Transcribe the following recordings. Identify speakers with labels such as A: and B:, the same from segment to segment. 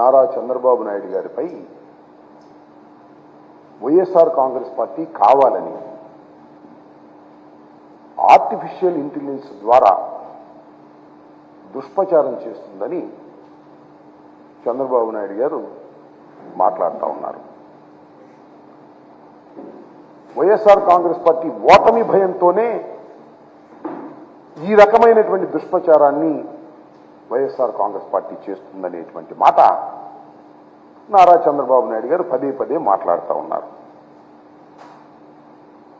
A: నారా చంద్రబాబు నాయుడు గారిపై వైఎస్ఆర్ కాంగ్రెస్ పార్టీ కావాలని artificial intelligence ద్వారా దుష్ప్రచారం చేస్తుందని చంద్రబాబు నాయుడు గారు మాట్లాడుతూ ఉన్నారు. వైఎస్ఆర్ కాంగ్రెస్ పార్టీ ఓటమి భయంతోనే ఈ రకమైనటువంటి దుష్ప్రచారాన్ని వైఎస్ఆర్ కాంగ్రెస్ పార్టీ చేస్తుందనేటువంటి మాట నారా చంద్రబాబు నాయుడు గారు పదే పదే మాట్లాడుతూ ఉన్నారు.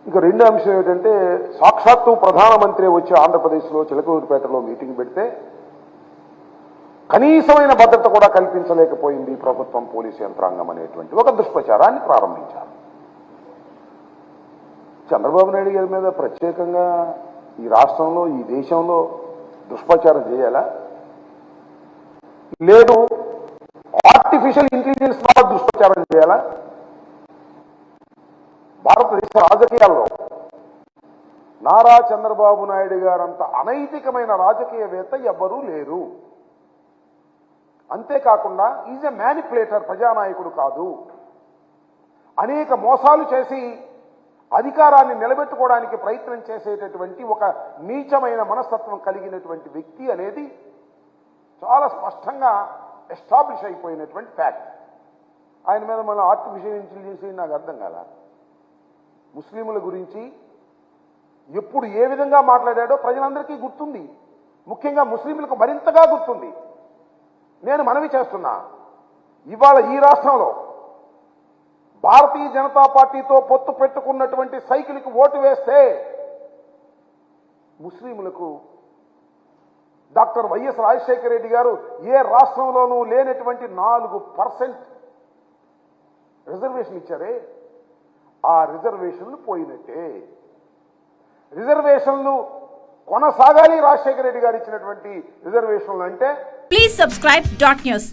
A: ఇక రెండో అంశం ఏంటంటే సాక్షాత్తు ప్రధానమంత్రి వచ్చి ఆంధ్రప్రదేశ్లో చిలకూరుపేటలో మీటింగ్ పెడితే కనీసమైన భద్రత కూడా కల్పించలేకపోయింది ప్రభుత్వం పోలీసు యంత్రాంగం అనేటువంటి ఒక దుష్ప్రచారాన్ని ప్రారంభించారు. చంద్రబాబు నాయుడు గారి మీద ప్రత్యేకంగా ఈ రాష్ట్రంలో ఈ దేశంలో దుష్ప్రచారం చేయాలా? లేదు ఆర్టిఫిషియల్ ఇంటెలిజెన్స్ ద్వారా దుష్ప్రచారం చేయాలా? భారతదేశ రాజకీయాల్లో నారా చంద్రబాబు నాయుడు గారంత అనైతికమైన రాజకీయవేత్త ఎవ్వరూ లేరు. అంతేకాకుండా ఈజ్ ఎ మ్యానిపులేటర్ ప్రజానాయకుడు కాదు. అనేక మోసాలు చేసి అధికారాన్ని నిలబెట్టుకోవడానికి ప్రయత్నం చేసేటటువంటి ఒక నీచమైన మనస్తత్వం కలిగినటువంటి వ్యక్తి అనేది చాలా స్పష్టంగా ఎస్టాబ్లిష్ అయిపోయినటువంటి ఫ్యాక్ట్ ఆయన మీద మన ఆర్టిఫిషియల్ ఇంటెలిజెన్స్ నాకు అర్థం కాల? ముస్లింల గురించి ఎప్పుడు ఏ విధంగా మాట్లాడాడో ప్రజలందరికీ గుర్తుంది. ముఖ్యంగా ముస్లింలకు మరింతగా గుర్తుంది. నేను మనవి చేస్తున్నా ఇవాళ ఈ రాష్ట్రంలో భారతీయ జనతా పార్టీతో పొత్తు పెట్టుకున్నటువంటి సైకిల్కి ఓటు వేస్తే ముస్లింలకు డాక్టర్ వైఎస్ రాజశేఖర రెడ్డి గారు ఏ రాష్ట్రంలోనూ లేనటువంటి నాలుగు పర్సెంట్ రిజర్వేషన్ ఇచ్చారే? ఆ రిజర్వేషన్లు పోయినట్టే. రిజర్వేషన్లు కొనసాగాలి రాజశేఖర రెడ్డి గారు ఇచ్చినటువంటి రిజర్వేషన్లు అంటే
B: ప్లీజ్ సబ్స్క్రైబ్ డాట్ న్యూస్